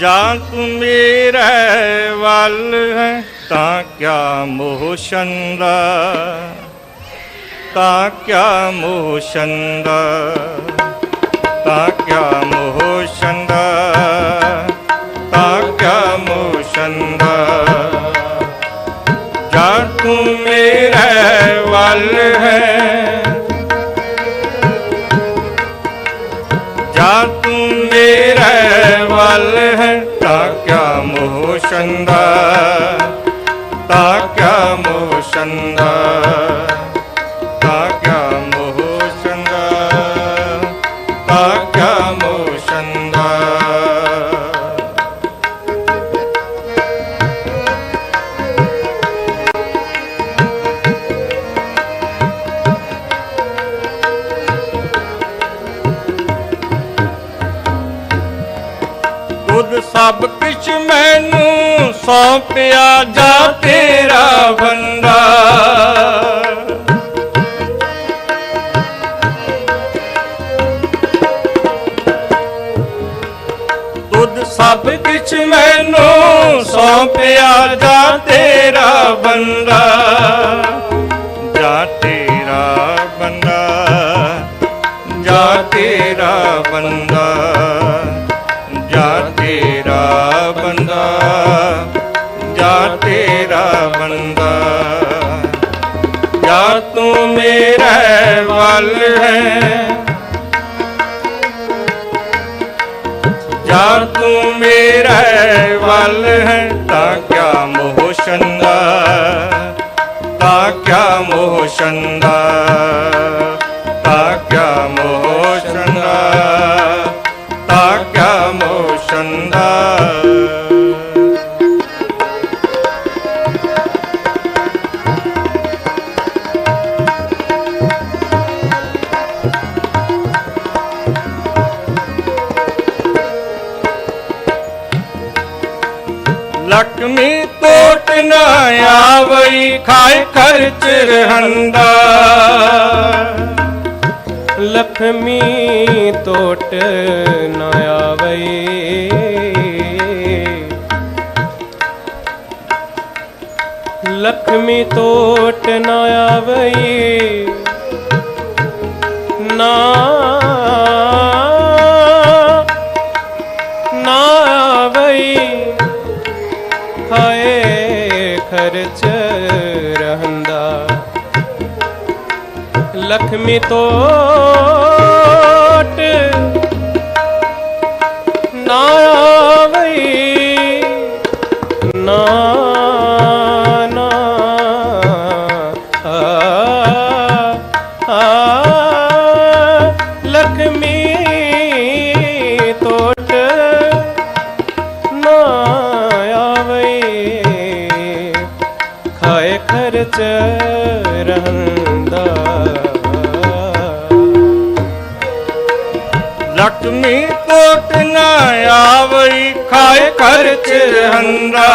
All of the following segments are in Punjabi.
ਜਾਂ ਤੂੰ ਮੇਰੇ ਵੱਲ ਹੈ, ਤਾਂ ਕਿਆ ਮੋਹ ਛੰਦਾ ਤਾਂ ਕਿਆ ਮੋਹ ਛੰਦਾ ਤਾਂ ਕਿਆ ਮੋਹ ਛੰਦਾ ਛੰਦਾ ਤਾਂ ਕਿਆ ਮੋਹ ਛੰਦਾ ਤਾਂ ਕਿਆ ਮੋਹ ਛੰਦਾ ਤਾਂ ਕਿਆ ਮੋਹ ਛੰਦਾ ਸਭ ਕੁਛ ਮੈਨੂੰ ਸੌਂਪਿਆ ਜਾ ਤੇਰਾ ਬੰਦਾ ਦੁੱਧ ਸਭ ਕੁਛ ਮੈਨੂੰ ਸੌਂਪਿਆ ਜਾ ਤੇਰਾ ਬੰਦਾ ਤੇਰਾ ਬੰਦਾ। ਜਾ ਤੂੰ ਮੇਰਾ ਵੱਲ ਹੈ। ਜਾ ਤੂੰ ਮੇਰਾ ਵੱਲ ਹੈ, ਤਾਂ ਕਿਆ ਮੋਹ ਛੰਦਾ ਤਾਂ ਕਿਆ ਮੋਹ ਛੰਦਾ ਲਖਮੀ ਟੋਟ ਨਾ ਆਵਈ, ਖਾਏ ਖਰਚ ਰਹੰਦਾ। ਲਖਮੀ ਤੋਟ ਨਾ ਆਵਈ। ਲਖਮੀ ਤੋਟ ਨ ਆਵਈ। ਨਾ ਖਾਏ ਖਰਚ ਰਹੰਦਾ। ਲਖਮੀ ਤੋਟ ਲక్ష్ਮੀ ਕੋਟ ਨਾ ਆਵਈ, ਖਾਏ ਖਰਚ ਹੰਦਾ।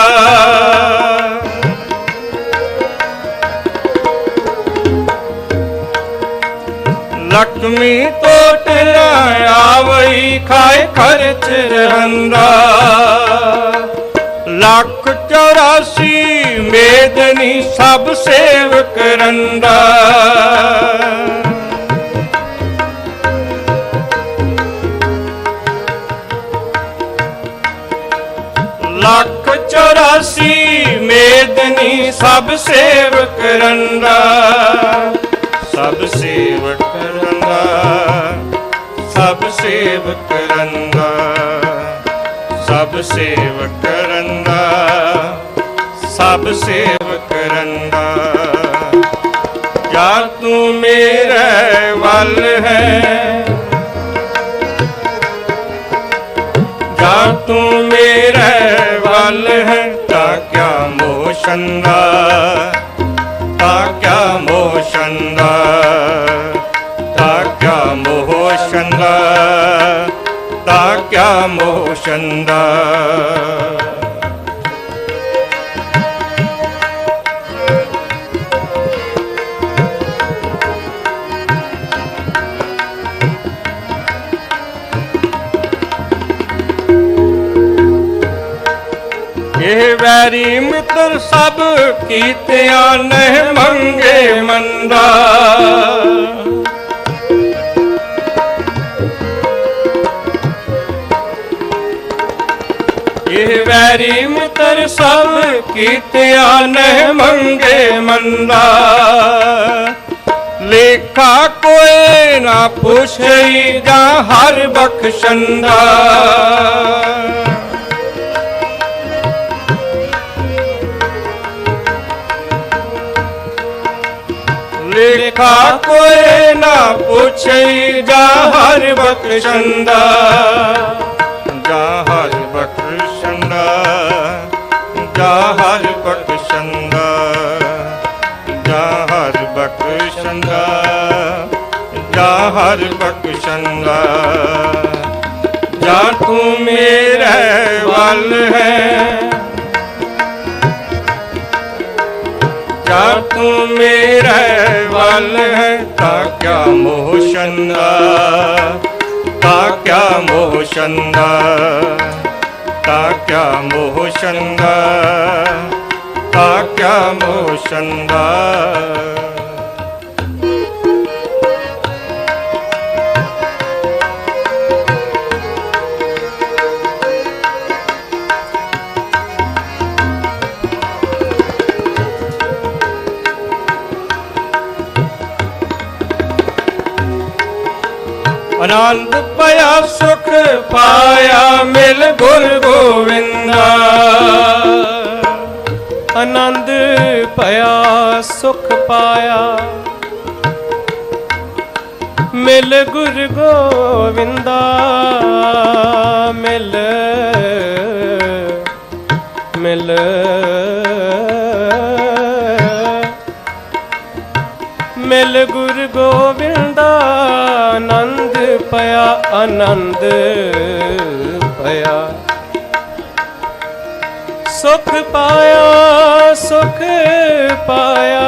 ਲక్ష్ਮੀ ਕੋਟ ਨਾ ਆਵਈ, ਖਾਏ ਖਰਚ ਹੰਦਾ। ਲੱਖ 84 ਮੇਦਨੀ ਸਭ ਸੇਵ ਕਰੰਦਾ ਲੱਖ 84 ਮੇਦਨੀ ਸਭ ਸੇਵਕ ਰੰਦਾ ਸਭ ਸੇਵਕ ਰੰਦਾ ਸਭ ਸੇਵਕ ਰੰਦਾ ਸਭ ਸੇਵਕ ਰੰਦਾ ਸਭ ਸੇਵਕ ਰੰਦਾ ਜਾ ਤੂੰ ਮੇਰੇ ਵੱਲ ਹੈ। ਤੂੰ ਮੇਰਾ ਵੱਲ ਹੈ ਤਾਂ ਕਿਆ ਮੋਹ ਛੰਦਾ ਤਾਂ ਕਿਆ ਮੋਹ ਛੰਦਾ ਤਾਂ ਕਿਆ ਮੋਹ ਛੰਦਾ ਵੈਰੀ ਮਿੱਤਰ ਸਭ ਕੀਤਿਆਂ ਨਹਿ ਮੰਗੇ ਮੰਦਾ ਇਹ ਵੈਰੀ ਮਿੱਤਰ ਸਭ ਕੀਤਿਆਂ ਨਹਿ ਮੰਗੇ ਮੰਦਾ ਲੇਖਾ ਕੋਈ ਨਾ ਪੁੱਛਈ ਜਾਂ ਹਰ ਬਖਸ਼ੰਦਾ ਲੇਖਾ ਕੋਈ ਨਾ ਪੁੱਛਈ ਜਾ ਹਰ ਬਖਸ਼ੰਦਾ ਜਾ ਹਰ ਬਖਸ਼ੰਦਾ ਜਾ ਹਰ ਬਖਸ਼ੰਦਾ ਜਾ ਹਰ ਬਖਸ਼ੰਦਾ ਜਾ ਹਰ ਬਖਸ਼ੰਦਾ ਜਾ ਤੂੰ ਮੇਰੇ ਵੱਲ ਹੈ ਜਾ ਤੂੰ ਮੇਰੇ ਵੱਲ ਹੈ ਤਾਂ ਕਿਆ ਮੋਹ ਛੰਦਾ ਤਾਂ ਕਿਆ ਮੋਹ ਛੰਦਾ ਤਾਂ ਕਿਆ ਮੋਹ ਛੰਦਾ ਆਨੰਦ ਪਿਆ, ਸੁਖ ਪਾਇਆ ਮਿਲ ਗੁਰ ਗੋਵਿੰਦਾ। ਆਨੰਦ ਭਇਆ ਸੁਖ ਪਾਇਆ ਮਿਲ ਗੁਰ ਗੋਵਿੰਦਾ, ਮਿਲ ਮਿਲ। ਮਿਲ ਗੁਰ ਗੋਬਿੰਦਾ ਆਨੰਦ ਪਿਆ ਆਨੰਦ ਪਿਆ। ਸੁਖ ਪਾਇਆ ਸੁਖ ਪਾਇਆ।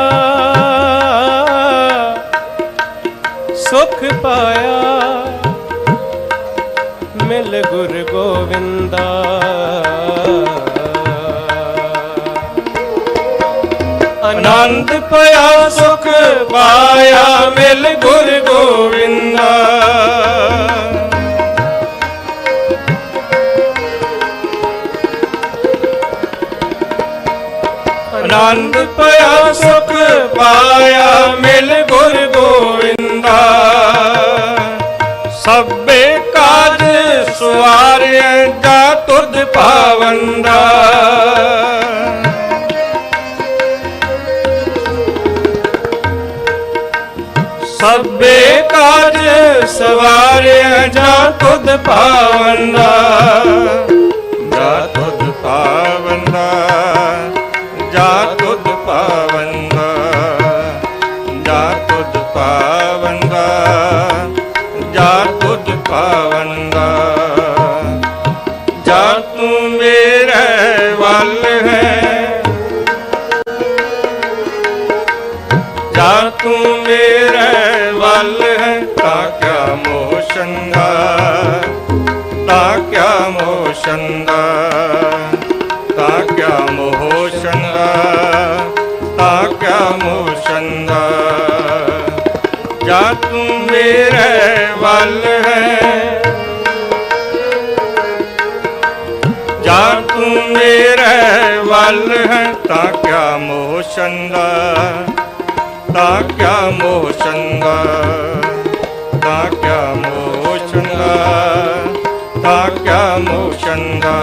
ਸੁਖ ਪਾਇਆ। ਮਿਲ ਗੁਰ ਗੋਵਿੰਦਾ। ਆਨੰਦ ਪਿਆ ਸੁਖ ਪਾਇਆ, ਮਿਲ ਗੁਰ ਗੋਵਿੰਦਾ। ਆਨੰਦ ਪਿਆ ਸੁਖ ਪਾਇਆ, ਮਿਲ ਗੁਰ ਗੋਵਿੰਦਾ। ਸਭੇ ਕਾਜ ਸਵਾਰਿਆ ਜਾ ਤੁਧ ਪਾਵੰਦਾ ਸਵਾਰਿਆ ਜਾ ਤੁਧ ਪਾਵੰਦਾ ਜਾ ਤੁਧ ਪਾਵੰਦਾ ਜਾ ਤੁਧ ਜਾ ਤੂੰ ਮੇਰੇ ਵੱਲ ਹੈ, ਤਾਂ ਕਿਆ ਮੋਹ ਛੰਦਾ ਤਾਂ ਕਿਆ ਮੋਹ ਛੰਦਾ ਤਾਂ ਕਿਆ ਮੋਹ ਛੰਦਾ ਤਾਂ ਕਿਆ ਮੋਹ ਛੰਦਾ ਜਾ ਤੂੰ ਮੇਰੇ ਵੱਲ ਹੈ। ਜਾ ਤੂੰ ਮੇਰੇ ਵੱਲ ਹੈ, ਤਾਂ ਕਿਆ ਮੋਹ ਛੰਦਾ ਤਾਂ ਕਿਆ ਮੋਹ ਛੰਦਾ ਤਾਂ ਕਿਆ ਮੋਹ ਛੰਦਾ ਤਾਂ ਕਿਆ ਮੋਹ ਛੰਦਾ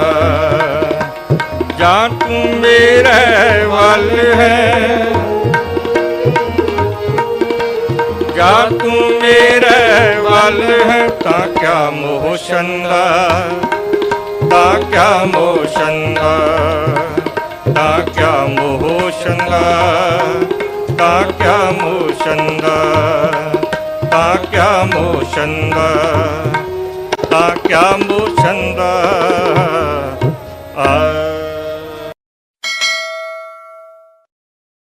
ਜਾ ਤੂੰ ਮੇਰੇ ਵੱਲ ਹੈ ਜਾ ਤੂੰ ਮੇਰੇ ਵੱਲ ਹੈ ਤਾਂ ਕਿਆ ਮੋਹ ਛੰਦਾ ਤਾਂ ਕਿਆ ਮੋਹ ਛੰਦਾ ਤਾਂ ਕਿਆ ਮੋਹ ਛੰਦਾ ਕਿਆ ਮੋਹ ਛੰਦਾ ਤਾਂ ਕਿਆ ਮੋਹ ਛੰਦਾ